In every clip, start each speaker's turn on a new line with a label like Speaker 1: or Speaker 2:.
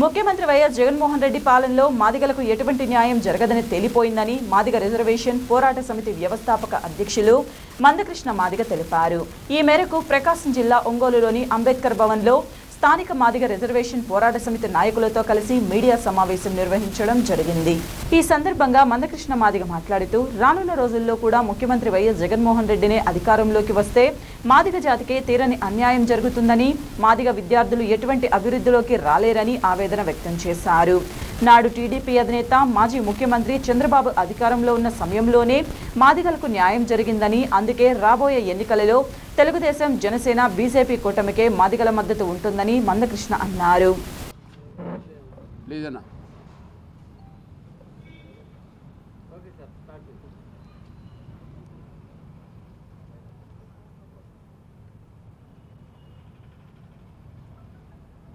Speaker 1: ముఖ్యమంత్రి వైఎస్ జగన్మోహన్ రెడ్డి పాలనలో మాదిగలకు ఎటువంటి న్యాయం జరగదని తేలిపోయిందని మాదిగ రిజర్వేషన్ పోరాట సమితి వ్యవస్థాపక అధ్యక్షులు మందకృష్ణ మాదిగ తెలిపారు. ఈ మేరకు ప్రకాశం జిల్లా ఒంగోలులోని అంబేద్కర్ భవన్లో స్థానిక మాదిగ రిజర్వేషన్ పోరాట సమితి నాయకులతో కలిసి మీడియా సమావేశం నిర్వహించడం జరిగింది. ఈ సందర్భంగా మందకృష్ణ మాదిగ మాట్లాడుతూ రానున్న రోజుల్లో కూడా ముఖ్యమంత్రి వైఎస్ జగన్మోహన్ రెడ్డినే అధికారంలోకి వస్తే మాదిగ జాతికే తీరని అన్యాయం జరుగుతుందని మాదిగ విద్యార్థులు ఎటువంటి అభివృద్ధిలోకి రాలేరని ఆవేదన వ్యక్తం చేశారు. నాడు టీడీపీ అధినేత మాజీ ముఖ్యమంత్రి చంద్రబాబు అధికారంలో ఉన్న సమయంలోనే మాదిగలకు న్యాయం జరిగిందని అందుకే రాబోయే ఎన్నికలలో తెలుగుదేశం జనసేన బీజేపీ కూటమికే మాదిగల మద్దతు ఉంటుందని మందకృష్ణ అన్నారు.
Speaker 2: ప్లీజ్ అన్న.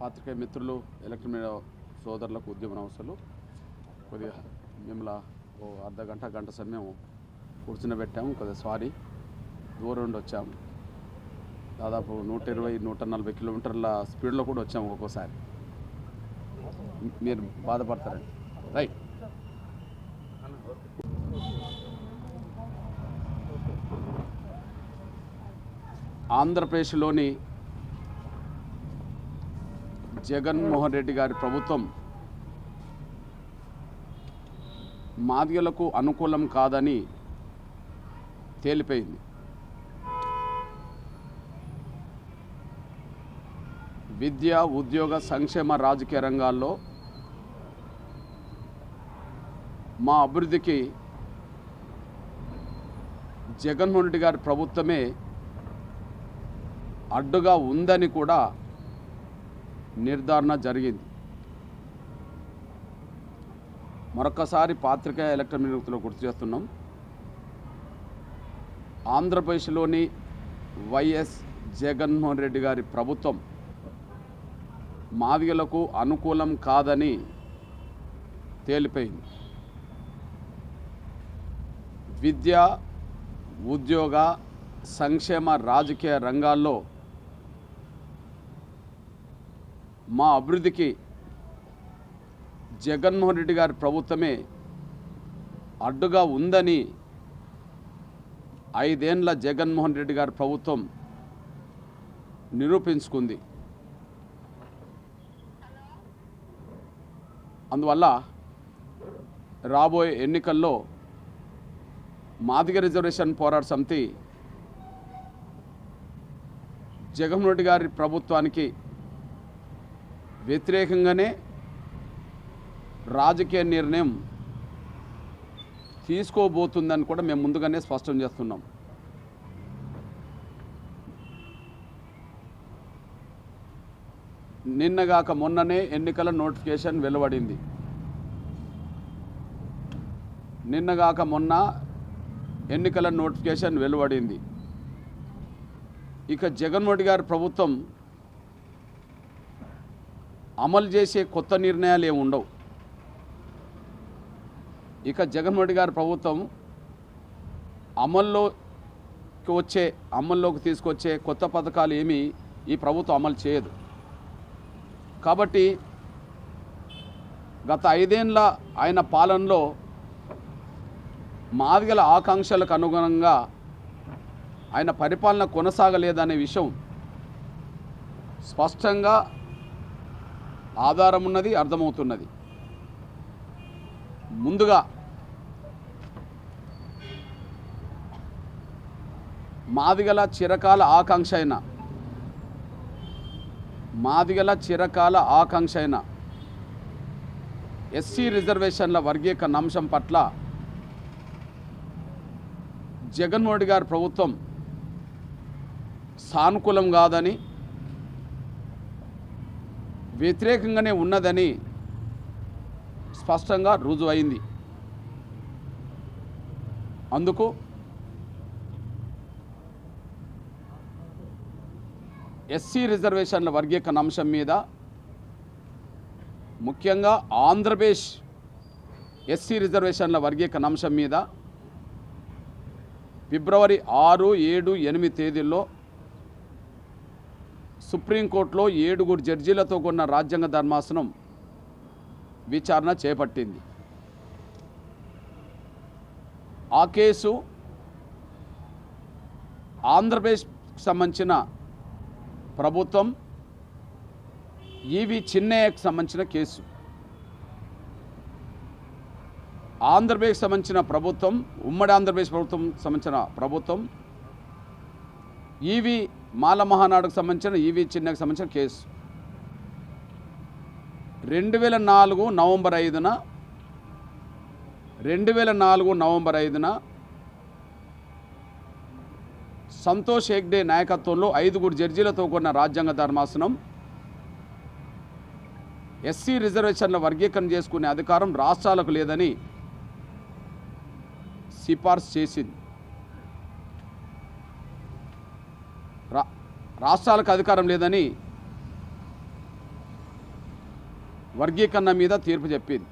Speaker 2: పాత్రికేయ మిత్రులు ఎలక్ట్రిక్ మీడియా సోదరులకు ఉద్యమ నమస్సులు కొద్దిగా మిమ్మల్ని ఓ అర్ధ గంట గంట సమయం కూర్చునబెట్టాము. కొద్దిగా సారీ. దూరం నుండి వచ్చాము. దాదాపు నూట ఇరవై నూట నలభై కిలోమీటర్ల స్పీడ్లో కూడా వచ్చాము ఒక్కోసారి. మీరు బాధపడతారండి. రైట్. ఆంధ్రప్రదేశ్లోని జగన్మోహన్ రెడ్డి గారి ప్రభుత్వం మాదిగలకు అనుకూలం కాదని తేలిపోయింది. విద్య ఉద్యోగ సంక్షేమ రాజకీయ రంగాల్లో మా అభివృద్ధికి జగన్మోహన్ రెడ్డి గారి ప్రభుత్వమే అడ్డుగా ఉందని కూడా నిర్ధారణ జరిగింది. మరొకసారి పాత్రికేయ ఎలక్ట్రానిక్లో గుర్తు చేస్తున్నాం. ఆంధ్రప్రదేశ్లోని వైఎస్ జగన్మోహన్ రెడ్డి గారి ప్రభుత్వం మాదిగలకు అనుకూలం కాదని తేలిపోయింది. విద్య ఉద్యోగ సంక్షేమ రాజకీయ రంగాల్లో మా అభివృద్ధికి జగన్మోహన్ రెడ్డి గారి ప్రభుత్వమే అడ్డుగా ఉందని ఐదేండ్ల జగన్మోహన్ రెడ్డి గారి ప్రభుత్వం నిరూపించుకుంది. అందువల్ల రాబోయే ఎన్నికల్లో మాదిగ రిజర్వేషన్ పోరాట సమితి జగన్మోహన్ రెడ్డి గారి ప్రభుత్వానికి వ్యతిరేకంగానే రాజకీయ నిర్ణయం తీసుకోబోతుందని కూడా మేము ముందుగానే స్పష్టం చేస్తున్నాం. నిన్నగాక మొన్ననే ఎన్నికల నోటిఫికేషన్ వెలువడింది. నిన్నగాక మొన్న ఎన్నికల నోటిఫికేషన్ వెలువడింది. ఇక జగన్మోహన్ గారి ప్రభుత్వం అమలు చేసే కొత్త నిర్ణయాలు ఏమి ఉండవు. ఇక జగన్మోహన్ రెడ్డి గారి ప్రభుత్వం అమల్లోకి వచ్చే అమల్లోకి తీసుకొచ్చే కొత్త పథకాలు ఏమీ ఈ ప్రభుత్వం అమలు చేయదు. కాబట్టి గత ఐదేండ్ల ఆయన పాలనలో మాదిగల ఆకాంక్షలకు అనుగుణంగా ఆయన పరిపాలన కొనసాగలేదనే విషయం స్పష్టంగా ఆధారం ఉన్నది అర్థమవుతున్నది. ముందుగా మాదిగల చిరకాల ఆకాంక్ష అయిన మాదిగల చిరకాల ఆకాంక్ష అయిన ఎస్సీ రిజర్వేషన్ల వర్గీకరణ అంశం పట్ల జగన్మోహన్ రెడ్డి గారి ప్రభుత్వం సానుకూలం కాదని వ్యతిరేకంగానే ఉన్నదని స్పష్టంగా రుజువైంది. అందుకు ఎస్సీ రిజర్వేషన్ల వర్గీకరణ అంశం మీద ముఖ్యంగా ఆంధ్రప్రదేశ్ ఎస్సీ రిజర్వేషన్ల వర్గీకరణ అంశం మీద ఫిబ్రవరి ఆరు ఏడు ఎనిమిది తేదీల్లో సుప్రీంకోర్టులో ఏడుగురు జడ్జీలతో కూడిన రాజ్యాంగ ధర్మాసనం విచారణ చేపట్టింది. ఆ కేసు ఆంధ్రప్రదేశ్ సంబంధించిన ప్రభుత్వం ఈవి చిన్నయ్యకు సంబంధించిన కేసు. ఆంధ్రప్రదేశ్ సంబంధించిన ప్రభుత్వం ఉమ్మడి ఆంధ్రప్రదేశ్ ప్రభుత్వం సంబంధించిన ప్రభుత్వం ఈవి మాల మహానాడుకు సంబంధించిన ఈవి చిన్నకు సంబంధించిన కేసు. రెండు వేల నాలుగు నవంబర్ ఐదున రెండు వేల నాలుగు నవంబర్ ఐదున సంతోష్ హెగ్డే నాయకత్వంలో ఐదుగురు జడ్జీలతో కూడిన రాజ్యాంగ ధర్మాసనం ఎస్సీ రిజర్వేషన్ల వర్గీకరణ చేసుకునే అధికారం రాష్ట్రాలకు లేదని సిఫార్సు చేసింది. రాష్ట్రాలకు అధికారం లేదని వర్గీకరణ మీద తీర్పు చెప్పింది.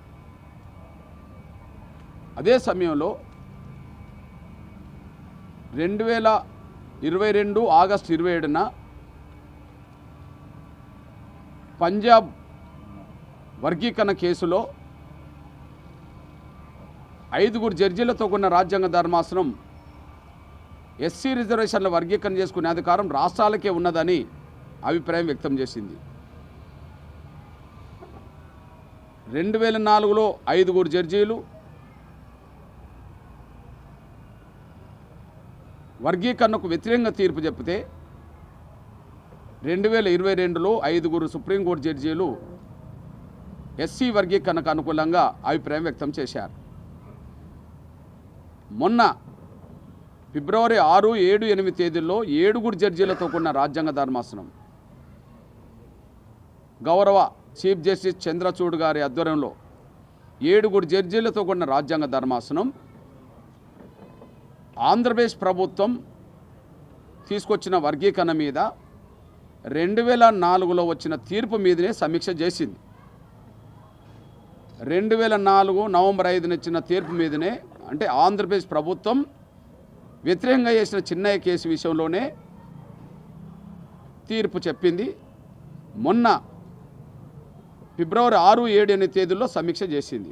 Speaker 2: అదే సమయంలో రెండు వేల ఇరవై రెండు ఆగస్టు ఇరవై ఏడున పంజాబ్ వర్గీకరణ కేసులో ఐదుగురు జడ్జీలతో కూడిన రాజ్యాంగ ధర్మాసనం ఎస్సీ రిజర్వేషన్ల వర్గీకరణ చేసుకునే అధికారం రాష్ట్రాలకే ఉన్నదని అభిప్రాయం వ్యక్తం చేసింది. రెండు వేల నాలుగులో ఐదుగురు జడ్జీలు వర్గీకరణకు వ్యతిరేకంగా తీర్పు చెప్తే రెండు వేల ఇరవై రెండులో ఐదుగురు సుప్రీంకోర్టు జడ్జీలు ఎస్సీ వర్గీకరణకు అనుకూలంగా అభిప్రాయం వ్యక్తం చేశారు. మొన్న ఫిబ్రవరి ఆరు ఏడు ఎనిమిది తేదీల్లో ఏడుగురు జడ్జీలతో కూడిన రాజ్యాంగ ధర్మాసనం. గౌరవ చీఫ్ జస్టిస్ చంద్రచూడ్ గారి ఆధ్వర్యంలో ఏడుగురు జడ్జీలతో కూడిన రాజ్యాంగ ధర్మాసనం. ఆంధ్రప్రదేశ్ ప్రభుత్వం తీసుకొచ్చిన వర్గీకరణ మీద రెండు వేల నాలుగులో వచ్చిన తీర్పు మీదనే సమీక్ష చేసింది. రెండు వేల నాలుగు నవంబర్ ఐదున ఇచ్చిన తీర్పు మీదనే అంటే ఆంధ్రప్రదేశ్ ప్రభుత్వం వ్యతిరేకంగా చేసిన చిన్నయ్య కేసు విషయంలోనే తీర్పు చెప్పింది. మొన్న ఫిబ్రవరి ఆరు ఏడు ఎనిమిది తేదీల్లో సమీక్ష చేసింది.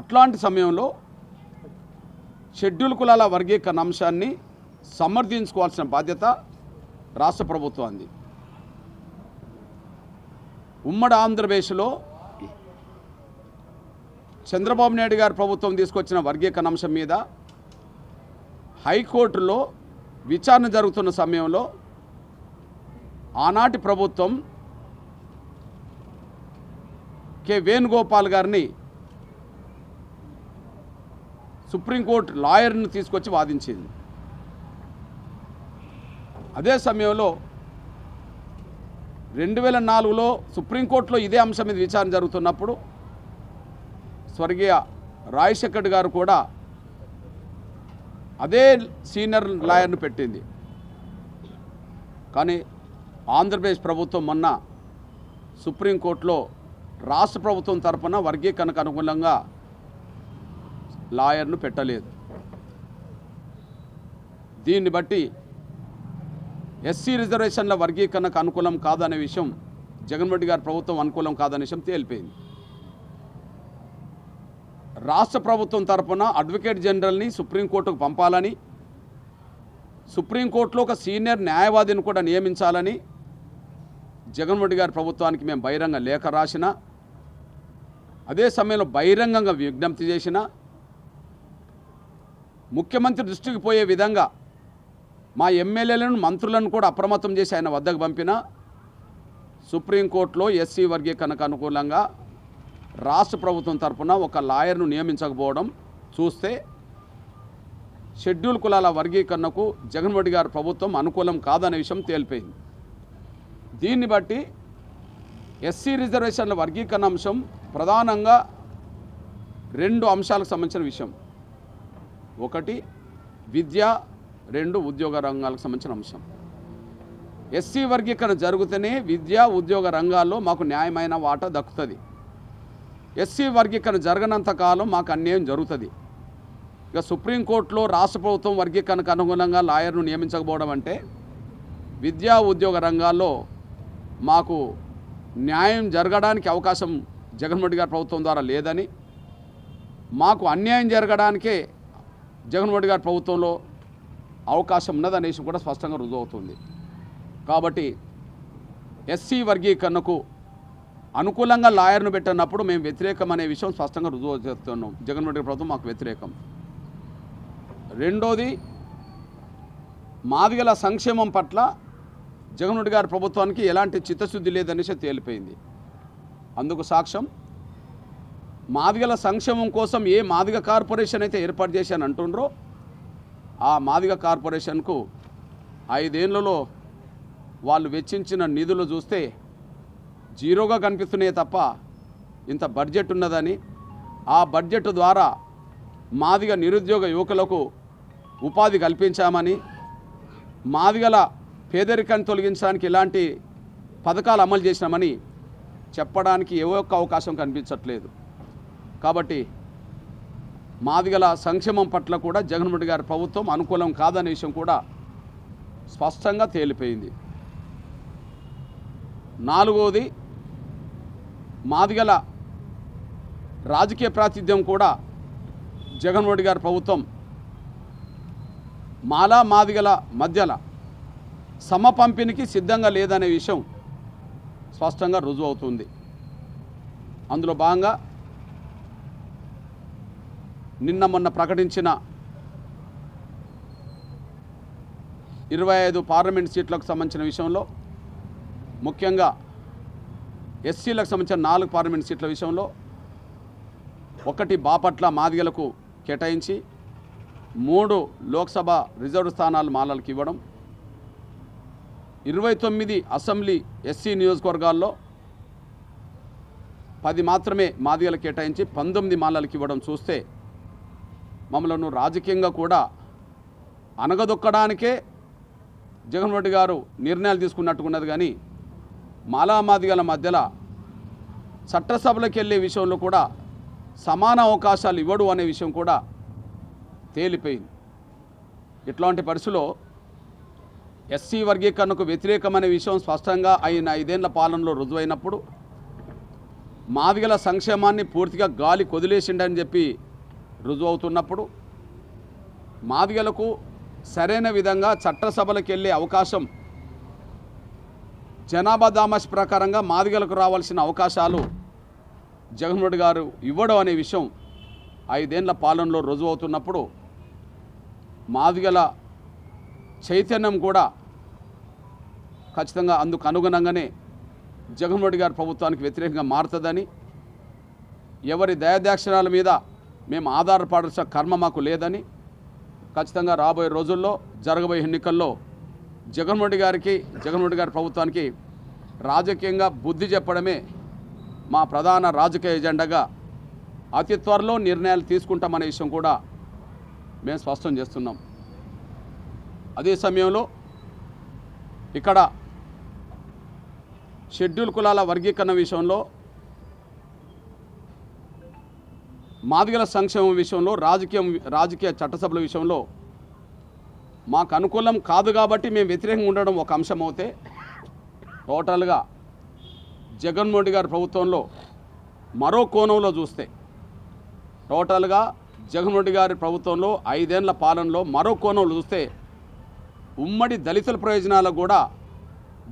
Speaker 2: అట్లాంటి సమయంలో షెడ్యూల్ కులాల వర్గీకరణ అంశాన్ని సమర్థించుకోవాల్సిన బాధ్యత రాష్ట్ర ప్రభుత్వాన్ని ఉమ్మడి ఆంధ్రప్రదేశ్లో చంద్రబాబు నాయుడు గారి ప్రభుత్వం తీసుకొచ్చిన వర్గీకరణ అంశం మీద హైకోర్టులో విచారణ జరుగుతున్న సమయంలో ఆనాటి ప్రభుత్వం కె వేణుగోపాల్ గారిని సుప్రీంకోర్టు లాయర్ని తీసుకొచ్చి వాదించింది. అదే సమయంలో రెండు వేల నాలుగులో సుప్రీంకోర్టులో ఇదే అంశం మీద విచారణ జరుగుతున్నప్పుడు స్వర్గీయ రాజశేఖర్ గారు కూడా అదే సీనియర్ లాయర్ను పెట్టింది. కానీ ఆంధ్రప్రదేశ్ ప్రభుత్వం మొన్న సుప్రీంకోర్టులో రాష్ట్ర ప్రభుత్వం తరఫున వర్గీకరణకు అనుకూలంగా లాయర్ను పెట్టలేదు. దీన్ని బట్టి ఎస్సీ రిజర్వేషన్ల వర్గీకరణకు అనుకూలం కాదనే విషయం జగన్మోహన్ రెడ్డి గారి ప్రభుత్వం అనుకూలం కాదనే విషయం తేలిపోయింది. రాష్ట్ర ప్రభుత్వం తరపున అడ్వకేట్ జనరల్ని సుప్రీంకోర్టుకు పంపాలని సుప్రీంకోర్టులో ఒక సీనియర్ న్యాయవాదిని కూడా నియమించాలని జగన్మోహన్ గారి ప్రభుత్వానికి మేము బహిరంగ లేఖ రాసిన అదే సమయంలో బహిరంగంగా విజ్ఞప్తి చేసిన ముఖ్యమంత్రి దృష్టికి పోయే విధంగా మా ఎమ్మెల్యేలను మంత్రులను కూడా అప్రమత్తం చేసి ఆయన వద్దకు పంపిన సుప్రీంకోర్టులో ఎస్సీ వర్గీకరణకు అనుకూలంగా రాష్ట్ర ప్రభుత్వం తరపున ఒక లాయర్ను నియమించకపోవడం చూస్తే షెడ్యూల్ కులాల వర్గీకరణకు జగన్మోహన్ రెడ్డి గారు ప్రభుత్వం అనుకూలం కాదనే విషయం తేలిపోయింది. దీన్ని బట్టి ఎస్సీ రిజర్వేషన్ల వర్గీకరణ అంశం ప్రధానంగా రెండు అంశాలకు సంబంధించిన విషయం. ఒకటి విద్య రెండు ఉద్యోగ రంగాలకు సంబంధించిన అంశం. ఎస్సీ వర్గీకరణ జరిగితేనే విద్య ఉద్యోగ రంగాల్లో మాకు న్యాయమైన వాటా దక్కుతుంది. ఎస్సీ వర్గీకరణ జరగనంత కాలం మాకు అన్యాయం జరుగుతుంది. ఇక సుప్రీంకోర్టులో రాష్ట్ర ప్రభుత్వం వర్గీకరణకు అనుగుణంగా లాయర్ను నియమించకపోవడం అంటే విద్యా ఉద్యోగ రంగాల్లో మాకు న్యాయం జరగడానికి అవకాశం జగన్మోహన్ గారి ప్రభుత్వం ద్వారా లేదని మాకు అన్యాయం జరగడానికే జగన్మోహన్ గారి ప్రభుత్వంలో అవకాశం ఉన్నదనేసి కూడా స్పష్టంగా రుజువు అవుతుంది కాబట్టి ఎస్సీ వర్గీకరణకు అనుకూలంగా లాయర్ను పెట్టినప్పుడు మేము వ్యతిరేకం అనే విషయం స్పష్టంగా రుజువు చేస్తున్నాం. జగన్మోహన్ రెడ్డి ప్రభుత్వం మాకు వ్యతిరేకం. రెండోది మాదిగల సంక్షేమం పట్ల జగన్ రెడ్డి గారి ప్రభుత్వానికి ఎలాంటి చిత్తశుద్ధి లేదనేసి తేలిపోయింది. అందుకు సాక్ష్యం మాదిగల సంక్షేమం కోసం ఏ మాదిగ కార్పొరేషన్ అయితే ఏర్పాటు చేశాను అంటుండ్రో ఆ మాదిగ కార్పొరేషన్కు ఐదేళ్ళలో వాళ్ళు వెచ్చించిన నిధులు చూస్తే జీరోగా కనిపిస్తున్నాయి తప్ప ఇంత బడ్జెట్ ఉన్నదని ఆ బడ్జెట్ ద్వారా మాదిగ నిరుద్యోగ యువకులకు ఉపాధి కల్పించామని మాదిగల పేదరికాన్ని తొలగించడానికి ఇలాంటి పథకాలు అమలు చేసినామని చెప్పడానికి ఏ ఒక్క అవకాశం కనిపించట్లేదు. కాబట్టి మాదిగల సంక్షేమం పట్ల కూడా జగన్మోహన్ గారి ప్రభుత్వం అనుకూలం కాదనే విషయం కూడా స్పష్టంగా తేలిపోయింది. నాలుగవది మాదిగల రాజకీయ ప్రాతిధ్యం కూడా జగన్మోహన్ రెడ్డి గారి ప్రభుత్వం మాలా మాదిగల మధ్యల సమ పంపిణీకి సిద్ధంగా లేదనే విషయం స్పష్టంగా రుజువు అవుతుంది అందులో భాగంగా నిన్న మొన్న ప్రకటించిన ఇరవై ఐదు పార్లమెంట్ సీట్లకు సంబంధించిన విషయంలో ముఖ్యంగా ఎస్సీలకు సంబంధించిన నాలుగు పార్లమెంట్ సీట్ల విషయంలో ఒకటి బాపట్ల మాదిగలకు కేటాయించి మూడు లోక్సభ రిజర్వ్ స్థానాలు మాలలకు ఇవ్వడం ఇరవై తొమ్మిది అసెంబ్లీ ఎస్సీ నియోజకవర్గాల్లో పది మాత్రమే మాదిగలకు కేటాయించి పంతొమ్మిది మాలలకు ఇవ్వడం చూస్తే మమ్మల్ని రాజకీయంగా కూడా అనగదొక్కడానికే జగన్మోహన్ రెడ్డి గారు నిర్ణయాలు తీసుకున్నట్టుకున్నది కానీ మాలా మాదిగల మధ్యలో చట్టసభలకు వెళ్ళే విషయంలో కూడా సమాన అవకాశాలు ఇవ్వడు అనే విషయం కూడా తేలిపోయింది. ఇట్లాంటి పరిస్థితిలో ఎస్సీ వర్గీకరణకు వ్యతిరేకమైన విషయం స్పష్టంగా అయిన ఐదేళ్ళ పాలనలో రుజువైనప్పుడు మాదిగల సంక్షేమాన్ని పూర్తిగా గాలి కొదిలేసిండని చెప్పి రుజువు అవుతున్నప్పుడు మాదిగలకు సరైన విధంగా చట్టసభలకు వెళ్ళే అవకాశం జనాభా దామాష్ ప్రకారంగా మాదిగలకు రావాల్సిన అవకాశాలు జగన్మోహన్ రెడ్డి గారు ఇవ్వడం అనే విషయం ఐదేళ్ళ పాలనలో రుజువు అవుతున్నప్పుడు మాదిగల చైతన్యం కూడా ఖచ్చితంగా అందుకు అనుగుణంగానే జగన్మోహన్ రెడ్డి గారి ప్రభుత్వానికి వ్యతిరేకంగా మారుతుందని ఎవరి దయాదాక్షిణాల మీద మేము ఆధారపడాల్సిన కర్మ మాకు లేదని ఖచ్చితంగా రాబోయే రోజుల్లో జరగబోయే ఎన్నికల్లో జగన్మోహన్ రెడ్డి గారికి జగన్మోహన్ రెడ్డి గారి ప్రభుత్వానికి రాజకీయంగా బుద్ధి చెప్పడమే మా ప్రధాన రాజకీయ ఎజెండాగా అతి త్వరలో నిర్ణయాలు తీసుకుంటామనే విషయం కూడా మేము స్పష్టం చేస్తున్నాం. అదే సమయంలో ఇక్కడ షెడ్యూల్ కులాల వర్గీకరణ విషయంలో మాదిగల సంక్షేమం విషయంలో రాజకీయం రాజకీయ చట్టసభల విషయంలో మాకు అనుకూలం కాదు కాబట్టి మేము వ్యతిరేకంగా ఉండడం ఒక అంశం అవుతే టోటల్గా జగన్మోహన్ రెడ్డి గారి ప్రభుత్వంలో మరో కోణంలో చూస్తే టోటల్గా జగన్మోహన్ రెడ్డి గారి ప్రభుత్వంలో ఐదేళ్ళ పాలనలో మరో కోణంలో చూస్తే ఉమ్మడి దళితుల ప్రయోజనాలకు కూడా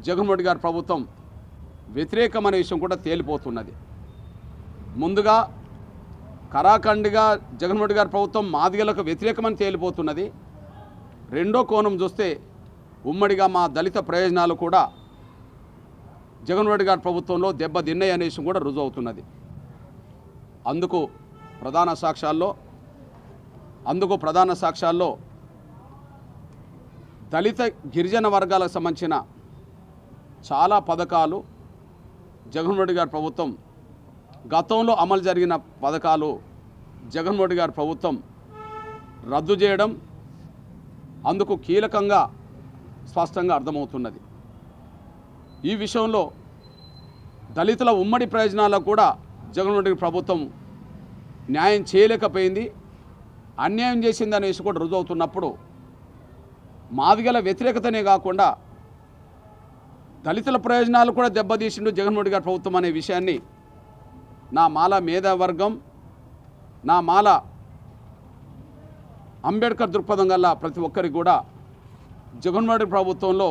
Speaker 2: జగన్మోహన్ రెడ్డి గారి ప్రభుత్వం వ్యతిరేకమనే విషయం కూడా తేలిపోతున్నది. ముందుగా కరాఖండిగా జగన్మోహన్ రెడ్డి గారి ప్రభుత్వం మాదిగలకు వ్యతిరేకమని తేలిపోతున్నది. రెండో కోణం చూస్తే ఉమ్మడిగా మా దళిత ప్రయోజనాలు కూడా జగన్ రెడ్డి గారి ప్రభుత్వంలో దెబ్బతిన్నాయి అనే విషయం కూడా రుజువు అవుతున్నది అందుకు ప్రధాన సాక్ష్యాల్లో అందుకు ప్రధాన సాక్ష్యాల్లో దళిత గిరిజన వర్గాలకు సంబంధించిన చాలా పథకాలు జగన్మోహన్ రెడ్డి గారి ప్రభుత్వం గతంలో అమలు జరిగిన పథకాలు జగన్మోహన్ గారి ప్రభుత్వం రద్దు చేయడం అందుకు కీలకంగా స్పష్టంగా అర్థమవుతున్నది. ఈ విషయంలో దళితుల ఉమ్మడి ప్రయోజనాలకు కూడా జగన్మోహన్ రెడ్డి ప్రభుత్వం న్యాయం చేయలేకపోయింది. అన్యాయం చేసింది అనేసి కూడా రుజువుతున్నప్పుడు మాదిగల వ్యతిరేకతనే కాకుండా దళితుల ప్రయోజనాలు కూడా దెబ్బతీసిండు జగన్మోహన్ గారి ప్రభుత్వం అనే విషయాన్ని నా మాల మేధావర్గం నా మాల అంబేద్కర్ దృక్పథం గల ప్రతి ఒక్కరికి కూడా జగన్మోహన్ ప్రభుత్వంలో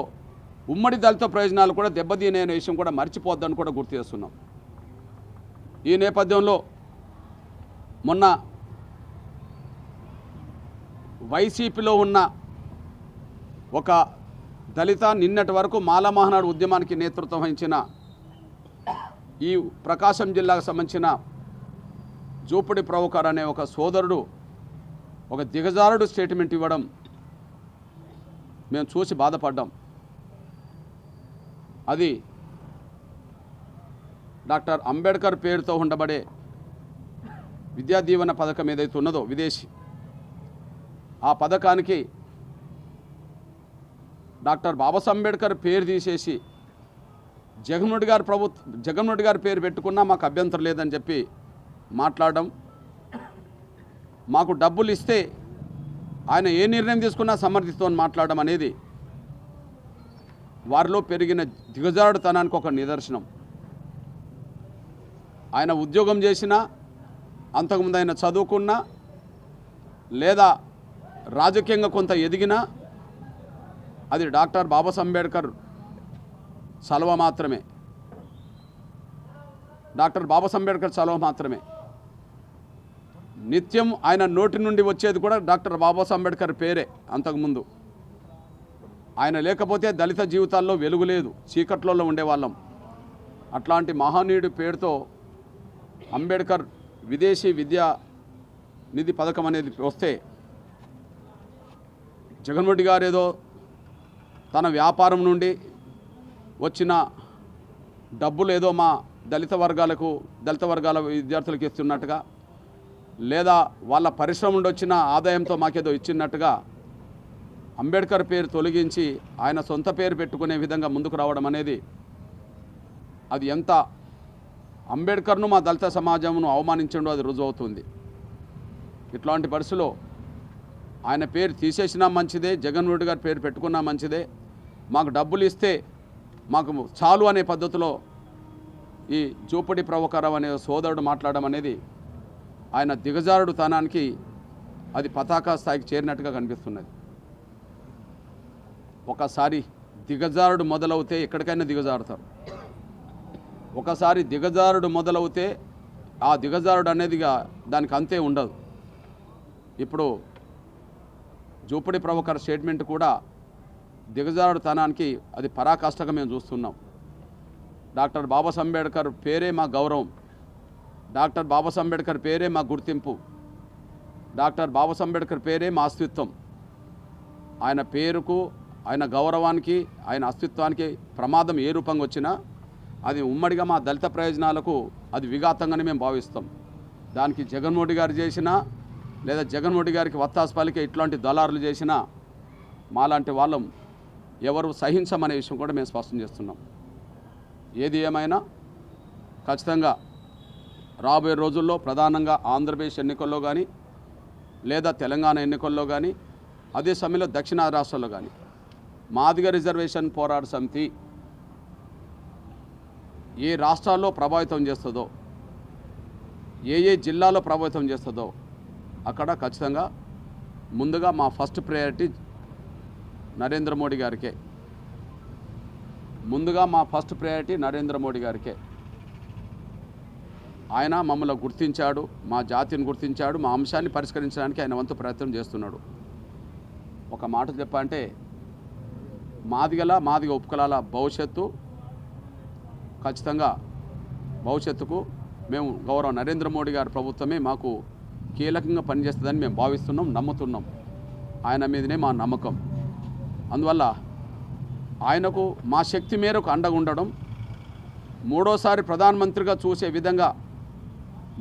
Speaker 2: ఉమ్మడి దళిత ప్రయోజనాలు కూడా దెబ్బతీనే అనే విషయం కూడా మర్చిపోద్దని కూడా గుర్తు చేస్తున్నాం. ఈ నేపథ్యంలో మొన్న వైసీపీలో ఉన్న ఒక దళిత నిన్నటి వరకు మాలమహనాడు ఉద్యమానికి నేతృత్వం వహించిన ఈ ప్రకాశం జిల్లాకు సంబంధించిన జూపుడి ప్రవకర్ అనే ఒక సోదరుడు ఒక దిగజారుడు స్టేట్మెంట్ ఇవ్వడం. మేము చూసి బాధపడ్డాం. అది డాక్టర్ అంబేద్కర్ పేరుతో ఉండబడే విద్యా దీవెన పథకం ఏదైతే ఉన్నదో విదేశీ ఆ పథకానికి డాక్టర్ బాబాసాహెబ్ అంబేద్కర్ పేరు తీసేసి జగన్మోహన్ గారు గారి ప్రభుత్వ జగన్మోహన్ గారి పేరు పెట్టుకున్నా మాకు అభ్యంతరం లేదని చెప్పి మాట్లాడడం మాకు డబ్బులు ఇస్తే ఆయన ఏ నిర్ణయం తీసుకున్నా సమర్థిస్తామని మాట్లాడడం అనేది వారిలో పెరిగిన దిగజారుడుతనానికి ఒక నిదర్శనం. ఆయన ఉద్యోగం చేసినా అంతకుముందు ఆయన చదువుకున్నా లేదా రాజకీయంగా కొంత ఎదిగినా అది డాక్టర్ బాబాసాహెబ్ అంబేద్కర్ సలవ మాత్రమే. డాక్టర్ బాబాసాహెబ్ అంబేడ్కర్ సలవ మాత్రమే. నిత్యం ఆయన నోటి నుండి వచ్చేది కూడా డాక్టర్ బాబాసాహెబ్ అంబేద్కర్ పేరే అంతకుముందు. ఆయన లేకపోతే దళిత జీవితాల్లో వెలుగు లేదు చీకట్లలో ఉండేవాళ్ళం. అట్లాంటి మహనీయుడి పేరుతో అంబేద్కర్ విదేశీ విద్యా నిధి పథకం అనేది వస్తే జగన్మోహన్ గారు ఏదో తన వ్యాపారం నుండి వచ్చిన డబ్బులు ఏదో మా దళిత వర్గాలకు దళిత వర్గాల విద్యార్థులకు ఇస్తున్నట్టుగా లేదా వాళ్ళ పరిశ్రమ నుండి వచ్చిన ఆదాయంతో మాకేదో ఇచ్చినట్టుగా అంబేద్కర్ పేరు తొలగించి ఆయన సొంత పేరు పెట్టుకునే విధంగా ముందుకు రావడం అనేది అది ఎంత అంబేద్కర్ను మా దళిత సమాజంను అవమానించడం అది రుజువవుతుంది ఇట్లాంటి పరిస్థితిలో ఆయన పేరు తీసేసినా మంచిదే జగన్మోహన్ రెడ్డి గారి పేరు పెట్టుకున్నా మంచిదే. మాకు డబ్బులు ఇస్తే మాకు చాలు అనే పద్ధతిలో ఈ జూపడి ప్రవకరం అనే సోదరుడు మాట్లాడడం అనేది ఆయన దిగజారుడు తనానికి అది పతాకా స్థాయికి చేరినట్టుగా కనిపిస్తున్నది. ఒకసారి దిగజారుడు మొదలవుతే ఎక్కడికైనా దిగజారుతారు. ఒకసారి దిగజారుడు మొదలవుతే ఆ దిగజారుడు అనేదిగా దానికి అంతే ఉండదు. ఇప్పుడు జూపడి ప్రభుకర్ స్టేట్మెంట్ కూడా దిగజారుడు తనానికి అది పరాకాష్టగా మేము చూస్తున్నాం. డాక్టర్ బాబాసాహెబ్ అంబేడ్కర్ పేరే మా గౌరవం. డాక్టర్ బాబాసాహెబ్ అంబేద్కర్ పేరే మా గుర్తింపు. డాక్టర్ బాబాసాహెబ్ అంబేద్కర్ పేరే మా అస్తిత్వం. ఆయన పేరుకు ఆయన గౌరవానికి ఆయన అస్తిత్వానికి ప్రమాదం ఏ రూపంగా వచ్చినా అది ఉమ్మడిగా మా దళిత ప్రయోజనాలకు అది విఘాతంగానే మేము భావిస్తాం. దానికి జగన్మోహన్ గారు చేసినా లేదా జగన్మోహన్ గారికి వత్తాసు పలికే ఇట్లాంటి దళారులు చేసినా మాలాంటి వాళ్ళం ఎవరు సహించమనే విషయం కూడా మేము స్పష్టం చేస్తున్నాం. ఏది ఏమైనా ఖచ్చితంగా రాబోయే రోజుల్లో ప్రధానంగా ఆంధ్రప్రదేశ్ ఎన్నికల్లో కానీ లేదా తెలంగాణ ఎన్నికల్లో కానీ అదే సమయంలో దక్షిణ రాష్ట్రాల్లో కానీ మాదిగ రిజర్వేషన్ పోరాట సమితి ఏ రాష్ట్రాల్లో ప్రభావితం చేస్తుందో ఏ ఏ జిల్లాలో ప్రభావితం చేస్తుందో అక్కడ ఖచ్చితంగా ముందుగా మా ఫస్ట్ ప్రయారిటీ నరేంద్ర మోడీ గారికే. ముందుగా మా ఫస్ట్ ప్రయారిటీ నరేంద్ర మోడీ గారికే. ఆయన మమ్మల్ని గుర్తించాడు మా జాతిని గుర్తించాడు మా అంశాన్ని పరిష్కరించడానికి ఆయన వంతు ప్రయత్నం చేస్తున్నాడు. ఒక మాట చెప్పంటే మాదిగల మాదిగ ఉపకులాల భవిష్యత్తు ఖచ్చితంగా భవిష్యత్తుకు మేము గౌరవ నరేంద్ర మోడీ గారి ప్రభుత్వమే మాకు కీలకంగా పనిచేస్తుందని మేము భావిస్తున్నాం నమ్ముతున్నాం. ఆయన మీదనే మా నమ్మకం. అందువల్ల ఆయనకు మా శక్తి మేరకు అండగా ఉండడం మూడోసారి ప్రధానమంత్రిగా చూసే విధంగా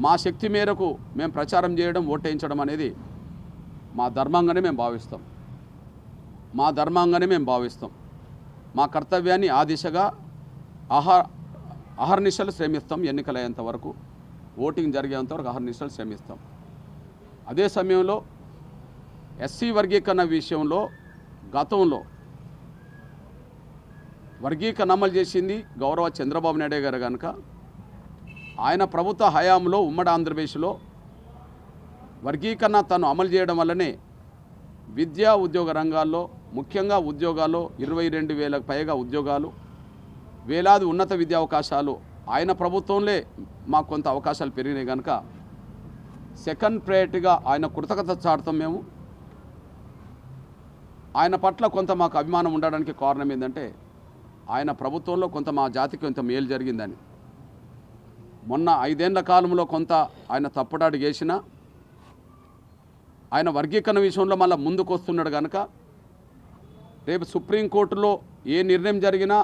Speaker 2: మా శక్తి మేరకు మేము ప్రచారం చేయడం ఓటేయించడం అనేది మా ధర్మంగానే మేము భావిస్తాం. మా ధర్మంగానే మేము భావిస్తాం. మా కర్తవ్యాన్ని ఆ దిశగా అహ అహర్నిశలు శ్రమిస్తాం ఎన్నికలయ్యేంత వరకు. ఓటింగ్ జరిగేంత వరకు అహర్నిశలు శ్రమిస్తాం. అదే సమయంలో ఎస్సీ వర్గీకరణ విషయంలో గతంలో వర్గీకరణ అమలు చేసింది గౌరవ చంద్రబాబు నాయుడు గారు కనుక ఆయన ప్రభుత్వ హయాంలో ఉమ్మడి ఆంధ్రప్రదేశ్లో వర్గీకరణ తను అమలు చేయడం వల్లనే విద్యా ఉద్యోగ రంగాల్లో ముఖ్యంగా ఉద్యోగాల్లో ఇరవై రెండు వేలకు పైగా ఉద్యోగాలు వేలాది ఉన్నత విద్యా అవకాశాలు ఆయన ప్రభుత్వంలో మాకు కొంత అవకాశాలు పెరిగినాయి కనుక సెకండ్ ప్రయారిటీగా ఆయన కృతజ్ఞత చాటుతాం మేము. ఆయన పట్ల కొంత మాకు అభిమానం ఉండడానికి కారణం ఏంటంటే ఆయన ప్రభుత్వంలో కొంత మా జాతికి కొంత మేలు జరిగిందని. మొన్న ఐదేళ్ళ కాలంలో కొంత ఆయన తప్పుడాడు చేసిన ఆయన వర్గీకరణ విషయంలో మళ్ళీ ముందుకు వస్తున్నాడు కనుక రేపు సుప్రీంకోర్టులో ఏ నిర్ణయం జరిగినా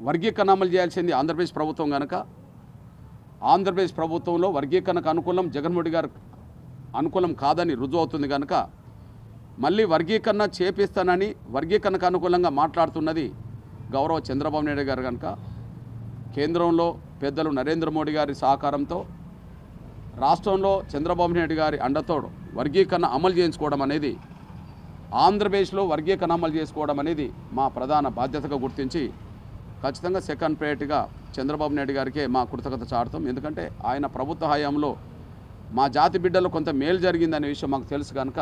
Speaker 2: వర్గీకరణ అమలు చేయాల్సింది ఆంధ్రప్రదేశ్ ప్రభుత్వం కనుక ఆంధ్రప్రదేశ్ ప్రభుత్వంలో వర్గీకరణకు అనుకూలం జగన్మోహన్ గారు అనుకూలం కాదని రుజువు అవుతుంది కనుక మళ్ళీ వర్గీకరణ చేపిస్తానని వర్గీకరణకు అనుకూలంగా మాట్లాడుతున్నది గౌరవ చంద్రబాబు నాయుడు గారు కనుక కేంద్రంలో పెద్దలు నరేంద్ర మోడీ గారి సహకారంతో రాష్ట్రంలో చంద్రబాబు నాయుడు గారి అండతోడు వర్గీకరణ అమలు చేయించుకోవడం అనేది ఆంధ్రప్రదేశ్లో వర్గీకరణ అమలు చేసుకోవడం అనేది మా ప్రధాన బాధ్యతగా గుర్తించి ఖచ్చితంగా సెకండ్ ప్రయారిటీగా చంద్రబాబు నాయుడు గారికే మా కృతజ్ఞత చాటుతాం. ఎందుకంటే ఆయన ప్రభుత్వ హయాంలో మా జాతి బిడ్డలు కొంత మేలు జరిగిందనే విషయం మాకు తెలుసు కనుక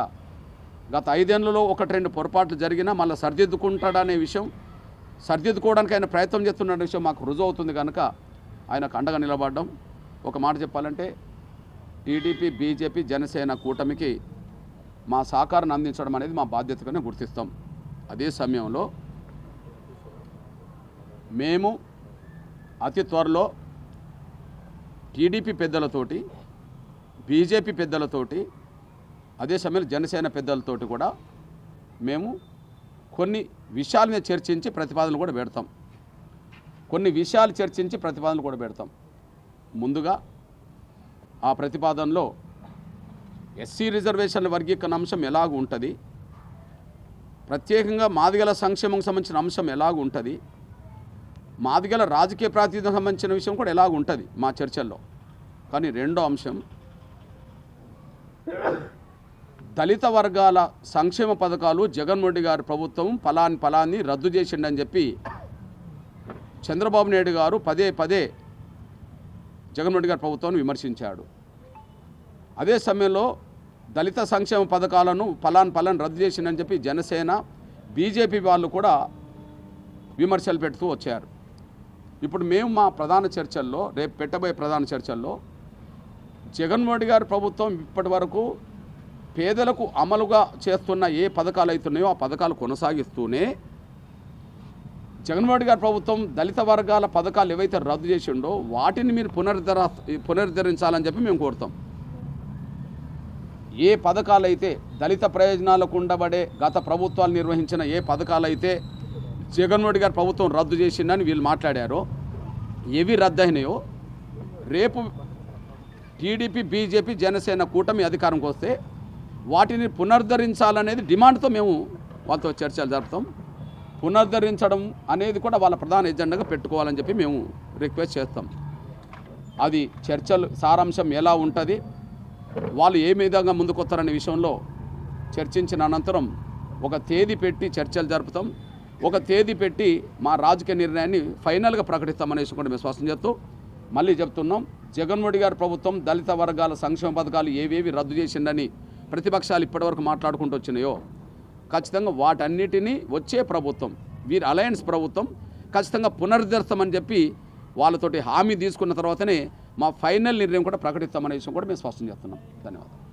Speaker 2: గత ఐదేళ్ళలో ఒకటి రెండు పొరపాట్లు జరిగినా మళ్ళీ సరిదిద్దుకుంటాడనే విషయం సరిదిద్దుకోవడానికి ఆయన ప్రయత్నం చేస్తున్న విషయం మాకు రుజువు అవుతుంది కనుక ఆయనకు అండగా నిలబడడం. ఒక మాట చెప్పాలంటే టీడీపీ బీజేపీ జనసేన కూటమికి మా సహకారాన్ని అందించడం అనేది మా బాధ్యతగానే గుర్తిస్తాం. అదే సమయంలో మేము అతి త్వరలో టీడీపీ పెద్దలతోటి బీజేపీ పెద్దలతోటి అదే సమయంలో జనసేన పెద్దలతోటి కూడా మేము కొన్ని విషయాలని చర్చించి ప్రతిపాదనలు కూడా పెడతాం. కొన్ని విషయాలు చర్చించి ప్రతిపాదనలు కూడా పెడతాం. ముందుగా ఆ ప్రతిపాదనలో ఎస్సీ రిజర్వేషన్ల వర్గీకరణ అంశం ఎలాగ ఉంటుంది ప్రత్యేకంగా మాదిగల సంక్షేమం సంబంధించిన అంశం ఎలాగ ఉంటుంది మాదిగల రాజకీయ ప్రాతినిధ్యం సంబంధించిన విషయం కూడా ఎలాగ ఉంటుంది మా చర్చల్లో. కానీ రెండో అంశం దళిత వర్గాల సంక్షేమ పథకాలు జగన్మోహన్ గారి ప్రభుత్వం ఫలాన్ని ఫలాన్ని రద్దు చేసిండని చెప్పి చంద్రబాబు నాయుడు గారు పదే పదే జగన్మోహన్ రెడ్డి గారి ప్రభుత్వాన్ని విమర్శించాడు. అదే సమయంలో దళిత సంక్షేమ పథకాలను ఫలాన్ ఫలాన్ రద్దు చేసిందని చెప్పి జనసేన బీజేపీ వాళ్ళు కూడా విమర్శలు పెడుతూ వచ్చారు. ఇప్పుడు మేము మా ప్రధాన చర్చల్లో రేపు పెట్టబోయే ప్రధాన చర్చల్లో జగన్మోహన్ రెడ్డి గారి ప్రభుత్వం ఇప్పటి వరకు పేదలకు అమలుగా చేస్తున్న ఏ పథకాలు అవుతున్నాయో ఆ పథకాలు కొనసాగిస్తూనే జగన్మోహన్ గారి ప్రభుత్వం దళిత వర్గాల పథకాలు ఏవైతే రద్దు చేసిండో వాటిని మీరు పునరుద్ధర పునరుద్ధరించాలని చెప్పి మేము కోరుతాం. ఏ పథకాలైతే దళిత ప్రయోజనాలకు ఉండబడే గత ప్రభుత్వాలు నిర్వహించిన ఏ పథకాలైతే జగన్మోహన్ గారి ప్రభుత్వం రద్దు చేసిందని వీళ్ళు మాట్లాడారో ఏవి రద్దయినాయో రేపు టీడీపీ బీజేపీ జనసేన కూటమి అధికారంకి వస్తే వాటిని పునరుద్ధరించాలనేది డిమాండ్తో మేము వాళ్ళతో చర్చలు జరుపుతాం. పునరుద్ధరించడం అనేది కూడా వాళ్ళ ప్రధాన ఎజెండాగా పెట్టుకోవాలని చెప్పి మేము రిక్వెస్ట్ చేస్తాం. అది చర్చలు సారాంశం ఎలా ఉంటుంది వాళ్ళు ఏ విధంగా ముందుకొస్తారనే విషయంలో చర్చించిన అనంతరం ఒక తేదీ పెట్టి చర్చలు జరుపుతాం. ఒక తేదీ పెట్టి మా రాజకీయ నిర్ణయాన్ని ఫైనల్గా ప్రకటిస్తామనేసి కూడా మేము స్పష్టం చేస్తూ మళ్ళీ చెప్తున్నాం. జగన్మోహన్ గారి ప్రభుత్వం దళిత వర్గాల సంక్షేమ పథకాలు ఏవేవి రద్దు చేసిండని ప్రతిపక్షాలు ఇప్పటివరకు మాట్లాడుకుంటూ వచ్చినాయో ఖచ్చితంగా వాటన్నిటినీ వచ్చే ప్రభుత్వం వీరి అలయన్స్ ప్రభుత్వం ఖచ్చితంగా పునరుద్ధరిస్తామని చెప్పి వాళ్ళతోటి హామీ తీసుకున్న తర్వాతనే మా ఫైనల్ నిర్ణయం కూడా ప్రకటిస్తామనే విషయం కూడా మేము స్పష్టం చేస్తున్నాం. ధన్యవాదాలు.